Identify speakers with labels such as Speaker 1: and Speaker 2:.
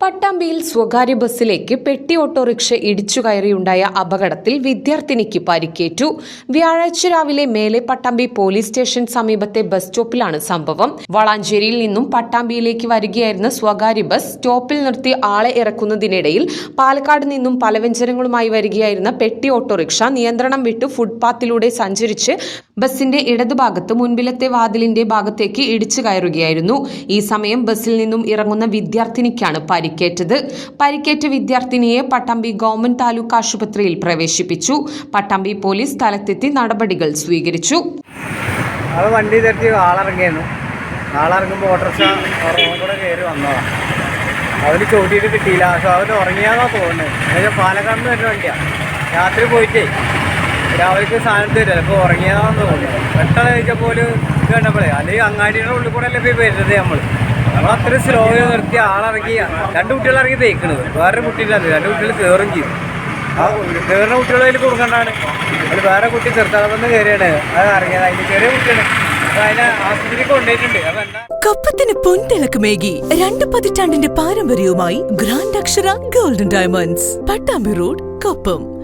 Speaker 1: പട്ടാമ്പിയിൽ സ്വകാര്യ ബസ്സിലേക്ക് പെട്ടി ഓട്ടോറിക്ഷ ഇടിച്ചു കയറിയുണ്ടായ അപകടത്തിൽ വിദ്യാർത്ഥിനിക്ക് പരിക്കേറ്റു. വ്യാഴാഴ്ച രാവിലെ മേലെ പട്ടാമ്പി പോലീസ് സ്റ്റേഷൻ സമീപത്തെ ബസ് സ്റ്റോപ്പിലാണ് സംഭവം. വളാഞ്ചേരിയിൽ നിന്നും പട്ടാമ്പിയിലേക്ക് വരികയായിരുന്ന സ്വകാര്യ ബസ് സ്റ്റോപ്പിൽ നിർത്തി ആളെ ഇറക്കുന്നതിനിടയിൽ പാലക്കാട് നിന്നും പലവ്യഞ്ജനങ്ങളുമായി വരികയായിരുന്ന പെട്ടി ഓട്ടോറിക്ഷ നിയന്ത്രണം വിട്ട് ഫുട്പാത്തിലൂടെ സഞ്ചരിച്ച് ബസിന്റെ ഇടതുഭാഗത്ത് മുൻപിലത്തെ വാതിലിന്റെ ഭാഗത്തേക്ക് ഇടിച്ചു കയറുകയായിരുന്നു. ഈ സമയം ബസ്സിൽ നിന്നും ഇറങ്ങുന്ന വിദ്യാർത്ഥിനിക്കാണ് പരിക്കേറ്റത്. പരിക്കേറ്റ വിദ്യാർത്ഥിനിയെ പട്ടാമ്പി ഗവൺമെന്റ് താലൂക്ക് ആശുപത്രിയിൽ പ്രവേശിപ്പിച്ചു. പട്ടാമ്പി പോലീസ് സ്ഥലത്തെത്തി നടപടികൾ സ്വീകരിച്ചു.
Speaker 2: അത് വണ്ടി തെറ്റി ആളിറങ്ങിയായിരുന്നു ആളിറങ്ങുമ്പോൾ ഓട്ടോറിക്ഷ കൂടെ കയറി വന്നതാണ് അവന് ചോദ്യം കിട്ടിയില്ല. പക്ഷെ അവൻ ഉറങ്ങിയാന്നാ തോന്നുന്നത് എന്നുവെച്ചാൽ പാലക്കാട് നിന്ന് വരുന്ന വണ്ടിയാണ് രാത്രി പോയിട്ടേ രാവിലേക്ക് സാധനം തരില്ല ചിലപ്പോൾ ഉറങ്ങിയാന്ന് തോന്നുന്നു. പെട്ടെന്ന് കഴിച്ചപ്പോൾ ഇത് കണ്ടപ്പോഴേ അല്ലെങ്കിൽ അങ്ങാടിയുടെ ഉള്ളിൽ കൂടെ അല്ലേ പോയി വരുന്നത് നമ്മൾ നമ്മൾ അത്ര സ്ലോ നിർത്തി ആളിറങ്ങി രണ്ട് കുട്ടികൾ ഇറങ്ങി തേക്കണത്. വേറെ കുട്ടിയില്ലാതെ രണ്ട് കുട്ടികൾ കയറും ചെയ്തു. ആ കയറുന്ന കുട്ടികളെ അതിൽ കൊടുക്കണ്ടാണ് അതിൽ വേറെ കുട്ടി ചെറുത്തളവെന്ന് കയറിയാണ് അത് ഇറങ്ങിയത്. അതിന് ചെറിയ കുട്ടിയാണ്.
Speaker 3: കപ്പത്തിന് പൊൻതിളക്കമേകി രണ്ട് പതിറ്റാണ്ടിന്റെ പാരമ്പര്യവുമായി grand Akshara golden diamonds. Pattambi road Koppam.